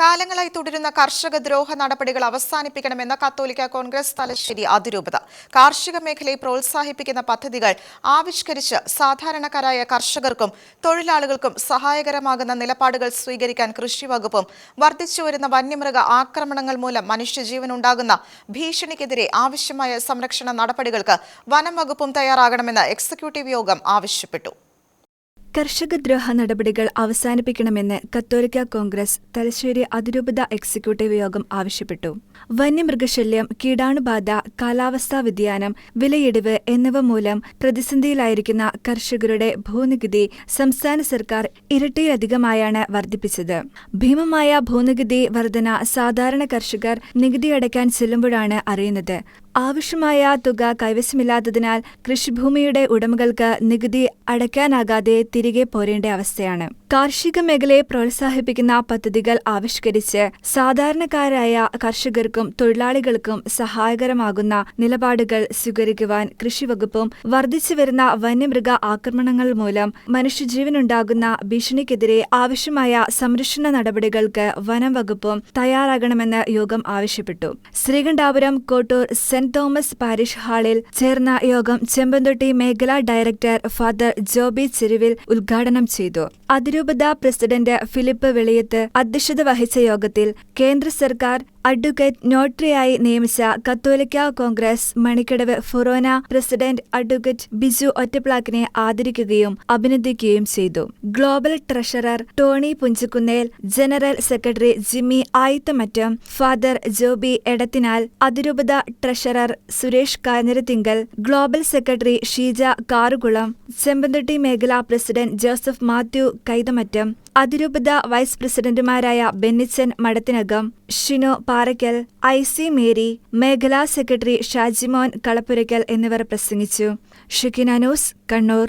കാലങ്ങളായി തുടരുന്ന കർഷക ദ്രോഹ നടപടികൾ അവസാനിപ്പിക്കണമെന്ന കത്തോലിക്ക കോൺഗ്രസ് തലശ്ശേരി അതിരൂപത. കാർഷിക മേഖലയെ പ്രോത്സാഹിപ്പിക്കുന്ന പദ്ധതികൾ ആവിഷ്കരിച്ച് സാധാരണക്കാരായ കർഷകർക്കും തൊഴിലാളികൾക്കും സഹായകരമാകുന്ന നിലപാടുകൾ സ്വീകരിക്കാൻ കൃഷി വകുപ്പും വർദ്ധിച്ചുവരുന്ന വന്യമൃഗ ആക്രമണങ്ങൾ മൂലം മനുഷ്യജീവൻ ഉണ്ടാകുന്ന ഭീഷണിക്കെതിരെ ആവശ്യമായ സംരക്ഷണ നടപടികൾക്ക് വനം വകുപ്പും തയ്യാറാകണമെന്ന് എക്സിക്യൂട്ടീവ് യോഗം ആവശ്യപ്പെട്ടു. കർഷകദ്രോഹ നടപടികൾ അവസാനിപ്പിക്കണമെന്ന് കത്തോലിക്ക കോൺഗ്രസ് തലശ്ശേരി അതിരൂപത എക്സിക്യൂട്ടീവ് യോഗം ആവശ്യപ്പെട്ടു. വന്യമൃഗശല്യം കീടാണുബാധ കാലാവസ്ഥാ വ്യതിയാനം വിലയിടിവ് എന്നിവ മൂലം പ്രതിസന്ധിയിലായിരിക്കുന്ന കർഷകരുടെ ഭൂനികുതി സംസ്ഥാന സർക്കാർ ഇരട്ടിയിലധികമായാണ് വർദ്ധിപ്പിച്ചത്. ഭീമമായ ഭൂനികുതി വർധന സാധാരണ കർഷകർ നികുതി അടയ്ക്കാൻ ചെല്ലുമ്പോഴാണ് അറിയുന്നത്. ആവശ്യമായ തുക കൈവശമില്ലാത്തതിനാൽ കൃഷിഭൂമിയുടെ ഉടമകൾക്ക് നികുതി അടയ്ക്കാനാകാതെ തിരികെ പോരേണ്ട അവസ്ഥയാണ്. കാർഷിക മേഖലയെ പ്രോത്സാഹിപ്പിക്കുന്ന പദ്ധതികൾ ആവിഷ്കരിച്ച് സാധാരണക്കാരായ കർഷകർക്കും തൊഴിലാളികൾക്കും സഹായകരമാകുന്ന നിലപാടുകൾ സ്വീകരിക്കുവാൻ കൃഷിവകുപ്പും വർദ്ധിച്ചുവരുന്ന വന്യമൃഗ ആക്രമണങ്ങൾ മൂലം മനുഷ്യജീവനുണ്ടാകുന്ന ഭീഷണിക്കെതിരെ ആവശ്യമായ സംരക്ഷണ നടപടികൾക്ക് വനം വകുപ്പും തയ്യാറാകണമെന്ന് യോഗം ആവശ്യപ്പെട്ടു. Sreekandapuram Kottoor Saint Thomas parish ഹാളിൽ ചേർന്ന യോഗം ചെമ്പന്തൊട്ടി മേഖലാ ഡയറക്ടർ ഫാദർ ജോബി ചെരുവിൽ ഉദ്ഘാടനം ചെയ്തു. അതിരൂപത പ്രസിഡന്റ് ഫിലിപ്പ് വെളിയത്ത് അധ്യക്ഷത വഹിച്ച യോഗത്തിൽ കേന്ദ്ര സർക്കാർ അഡ്വക്കേറ്റ് നോട്ടറിയായി നിയമിച്ച കത്തോലിക്ക കോൺഗ്രസ് മണിക്കടവ് ഫൊറോന പ്രസിഡന്റ് അഡ്വക്കേറ്റ് ബിജു ഒറ്റപ്ലാക്കിനെ ആദരിക്കുകയും അഭിനന്ദിക്കുകയും ചെയ്തു. Global treasurer Tony Punchakunnel general secretary Jimmy Ayithamattam father Joby Edathinal അതിരൂപത treasurer Suresh Kanjirathinkal global secretary Sheeja Karukulam Chempanthotty മേഖലാ പ്രസിഡന്റ് ജോസഫ് മാത്യു കൈതമറ്റം അതിരൂപത വൈസ് പ്രസിഡന്റുമാരായ Bennichan Madathinakam Shino Parackal I C Mary മേഖലാ secretary Shajimon Kalappurakkal എന്നിവർ പ്രസംഗിച്ചു. ഷിക്കിനാനൂസ് കണ്ണൂർ.